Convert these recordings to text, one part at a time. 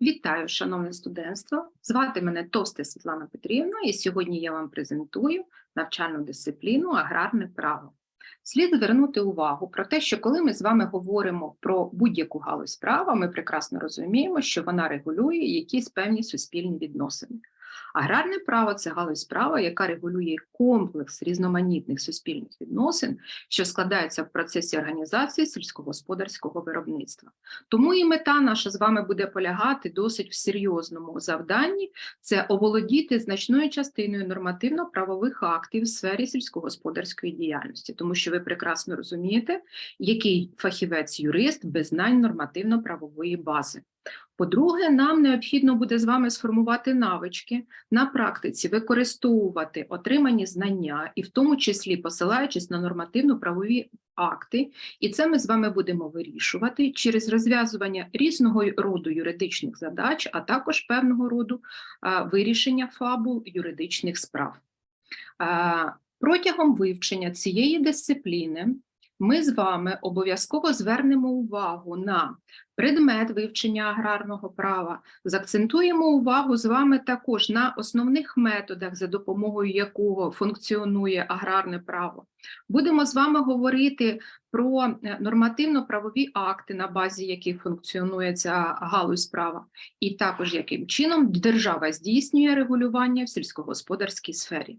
Вітаю, шановне студентство! Звати мене Товсте Світлана Петрівна, і сьогодні я вам презентую навчальну дисципліну аграрне право. Слід звернути увагу про те, що коли ми з вами говоримо про будь-яку галузь права, ми прекрасно розуміємо, що вона регулює якісь певні суспільні відносини. Аграрне право це галузь права, яка регулює комплекс різноманітних суспільних відносин, що складаються в процесі організації сільськогосподарського виробництва. Тому і мета наша з вами буде полягати досить в серйозному завданні це оволодіти значною частиною нормативно-правових актів в сфері сільськогосподарської діяльності, тому що ви прекрасно розумієте, який фахівець-юрист без знань нормативно-правової бази. По-друге, нам необхідно буде з вами сформувати навички на практиці, використовувати отримані знання, і в тому числі посилаючись на нормативно-правові акти, і це ми з вами будемо вирішувати через розв'язування різного роду юридичних задач, а також певного роду вирішення фабул юридичних справ. Протягом вивчення цієї дисципліни ми з вами обов'язково звернемо увагу на предмет вивчення аграрного права, заакцентуємо увагу з вами також на основних методах, за допомогою якого функціонує аграрне право. Будемо з вами говорити про е, нормативно-правові акти, на базі яких функціонує ця галузь права, і також яким чином держава здійснює регулювання в сільськогосподарській сфері.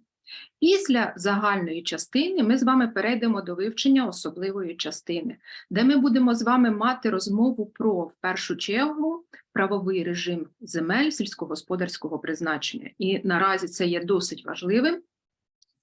Після загальної частини ми з вами перейдемо до вивчення особливої частини, де ми будемо з вами мати розмову про в першу чергу правовий режим земель сільськогосподарського призначення. І наразі це є досить важливим.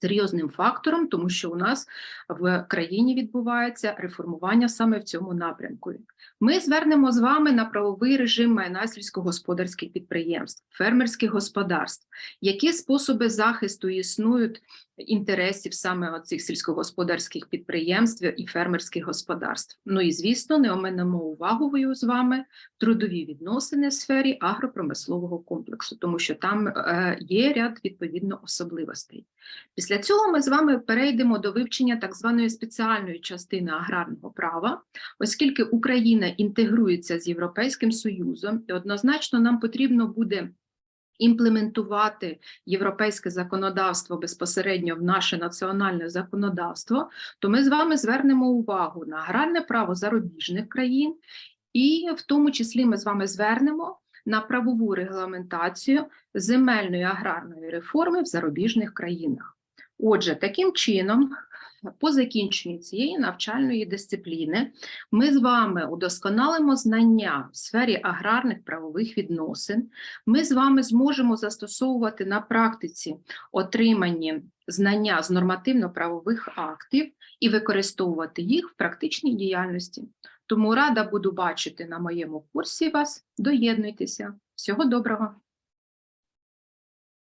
Серйозним фактором, тому що у нас в країні відбувається реформування саме в цьому напрямку. Ми звернемо з вами на правовий режим майна сільськогосподарських підприємств, фермерських господарств, які способи захисту існують інтересів саме оцих сільськогосподарських підприємств і фермерських господарств. Ну і звісно, не оминемо увагою з вами трудові відносини в сфері агропромислового комплексу, тому що там е, є ряд відповідно особливостей. Після цього ми з вами перейдемо до вивчення так званої спеціальної частини аграрного права, оскільки Україна інтегрується з Європейським Союзом, і однозначно нам потрібно буде імплементувати європейське законодавство безпосередньо в наше національне законодавство, то ми з вами звернемо увагу на аграрне право зарубіжних країн, і в тому числі ми з вами звернемо на правову регламентацію земельної аграрної реформи в зарубіжних країнах. Отже, таким чином, по закінченню цієї навчальної дисципліни ми з вами удосконалимо знання в сфері аграрних правових відносин. Ми з вами зможемо застосовувати на практиці отримані знання з нормативно-правових актів і використовувати їх в практичній діяльності. Тому рада буду бачити на моєму курсі вас. Доєднуйтеся. Всього доброго!